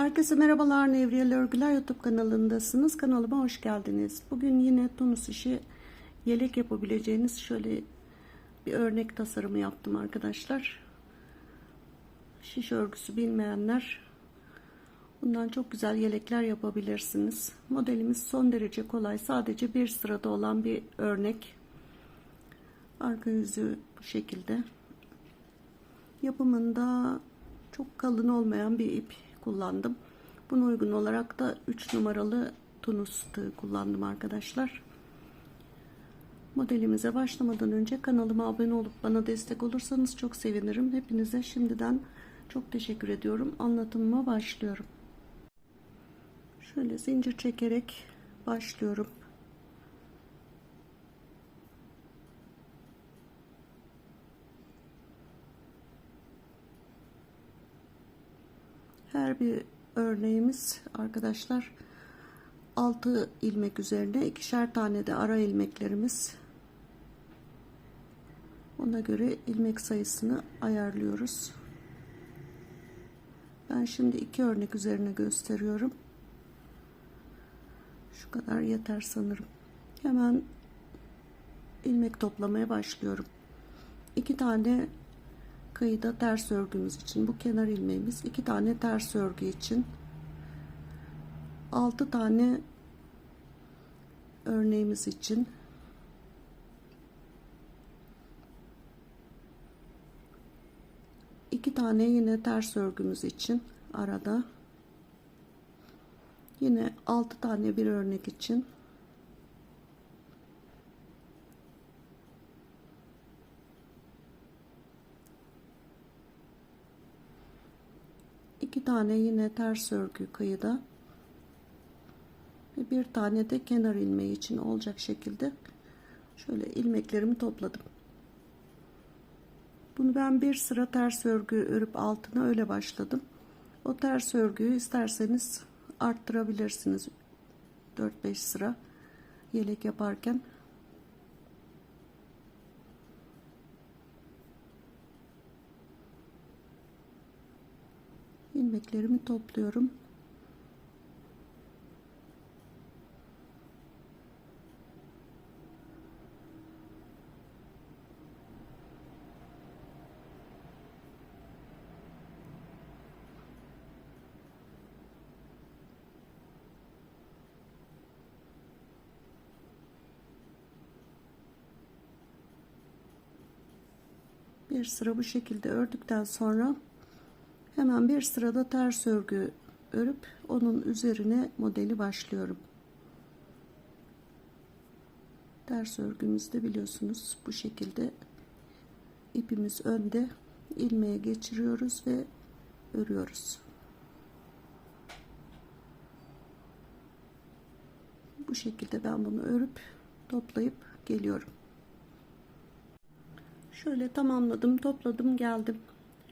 Herkese merhabalar Nevriyeli Örgüler YouTube kanalındasınız. Kanalıma hoş geldiniz. Bugün yine Tunus işi yelek yapabileceğiniz şöyle bir örnek tasarımı yaptım arkadaşlar. Şiş örgüsü bilmeyenler bundan çok güzel yelekler yapabilirsiniz. Modelimiz son derece kolay. Sadece bir sırada olan bir örnek. Arka yüzü bu şekilde. Yapımında çok kalın olmayan bir ip kullandım. Buna uygun olarak da 3 numaralı tunus tığı kullandım arkadaşlar. Modelimize başlamadan önce kanalıma abone olup bana destek olursanız çok sevinirim. Hepinize şimdiden çok teşekkür ediyorum. Anlatımıma başlıyorum. Şöyle zincir çekerek başlıyorum. Her bir örneğimiz arkadaşlar 6 ilmek üzerine ikişer tane de ara ilmeklerimiz. Ona göre ilmek sayısını ayarlıyoruz. Ben şimdi iki örnek üzerine gösteriyorum. Şu kadar yeter sanırım. Hemen ilmek toplamaya başlıyorum. İki tane kıyıda ters örgümüz için bu kenar ilmeğimiz iki tane ters örgü için 6 tane örneğimiz için iki tane yine ters örgümüz için arada yine 6 tane bir örnek için iki tane yine ters örgü kıyıda ve bir tane de kenar ilmeği için olacak şekilde şöyle ilmeklerimi topladım. Bunu ben bir sıra ters örgü örüp altına öyle başladım. O ters örgüyü isterseniz arttırabilirsiniz. 4-5 sıra yelek yaparken ilmeklerimi topluyorum. Bir sıra bu şekilde ördükten sonra Hemen bir sırada ters örgü örüp onun üzerine modeli başlıyorum. Ters örgümüzde biliyorsunuz bu şekilde ipimiz önde ilmeğe geçiriyoruz ve örüyoruz. Bu şekilde ben bunu örüp toplayıp geliyorum. Şöyle tamamladım, topladım, geldim.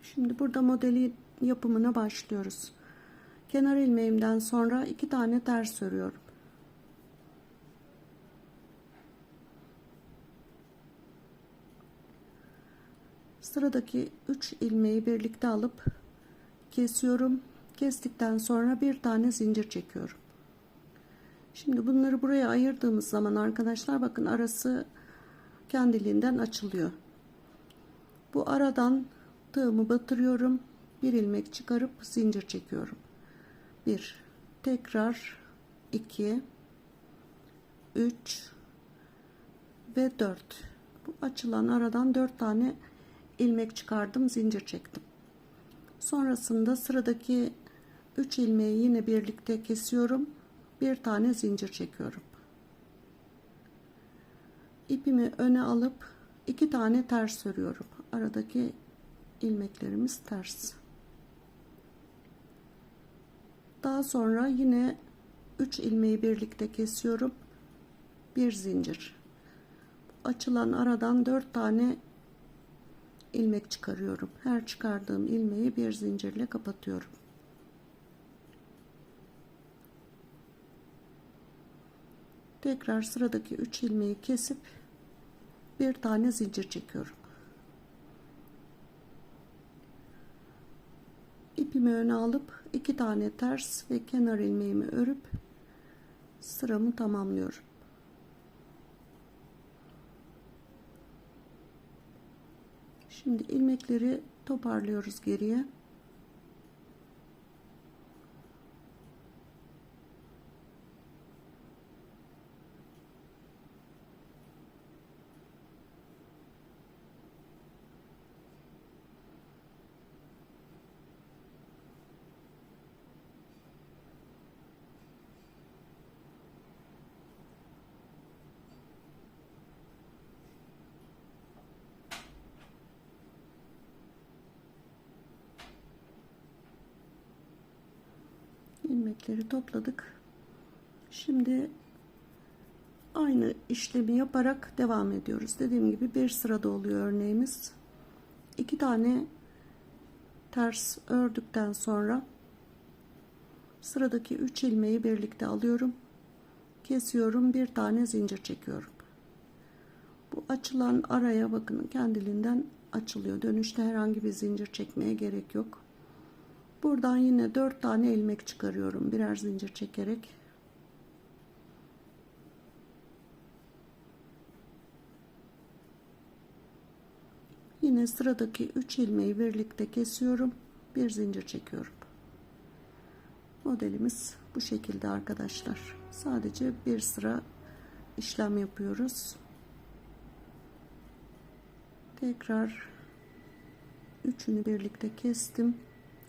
Şimdi burada modeli yapımına başlıyoruz. Kenar ilmeğimden sonra iki tane ters örüyorum. Sıradaki 3 ilmeği birlikte alıp kesiyorum. Kestikten sonra bir tane zincir çekiyorum. Şimdi bunları buraya ayırdığımız zaman arkadaşlar bakın arası kendiliğinden açılıyor. Bu aradan tığımı batırıyorum. Bir ilmek çıkarıp zincir çekiyorum. 1 tekrar 2 3 ve 4 bu açılan aradan 4 tane ilmek çıkardım zincir çektim. Sonrasında sıradaki 3 ilmeği yine birlikte kesiyorum. Bir tane zincir çekiyorum. İpimi öne alıp iki tane ters örüyorum. Aradaki ilmeklerimiz ters daha sonra yine 3 ilmeği birlikte kesiyorum. Bir zincir. Açılan aradan 4 tane ilmek çıkarıyorum. Her çıkardığım ilmeği bir zincirle kapatıyorum. Tekrar sıradaki 3 ilmeği kesip bir tane zincir çekiyorum. İpimi öne alıp iki tane ters ve kenar ilmeğimi örüp sıramı tamamlıyorum. Şimdi ilmekleri toparlıyoruz geriye. İlmekleri topladık. Şimdi aynı işlemi yaparak devam ediyoruz. Dediğim gibi bir sırada oluyor örneğimiz. İki tane ters ördükten sonra sıradaki üç ilmeği birlikte alıyorum. Kesiyorum. Bir tane zincir çekiyorum. Bu açılan araya bakın kendiliğinden açılıyor. Dönüşte herhangi bir zincir çekmeye gerek yok. Buradan yine 4 tane ilmek çıkarıyorum birer zincir çekerek. Yine sıradaki 3 ilmeği birlikte kesiyorum. Bir zincir çekiyorum. Modelimiz bu şekilde arkadaşlar. Sadece bir sıra işlem yapıyoruz. Tekrar üçünü birlikte kestim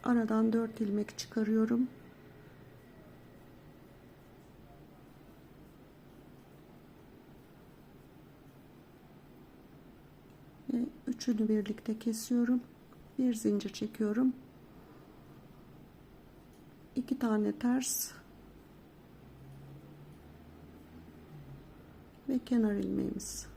aradan 4 ilmek çıkarıyorum. Ve üçünü birlikte kesiyorum. Bir zincir çekiyorum. İki tane ters. Ve kenar ilmeğimiz.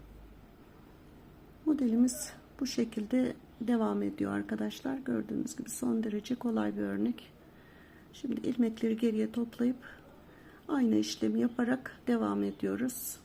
Modelimiz bu şekilde devam ediyor arkadaşlar. Gördüğünüz gibi son derece kolay bir örnek. Şimdi ilmekleri geriye toplayıp aynı işlemi yaparak devam ediyoruz.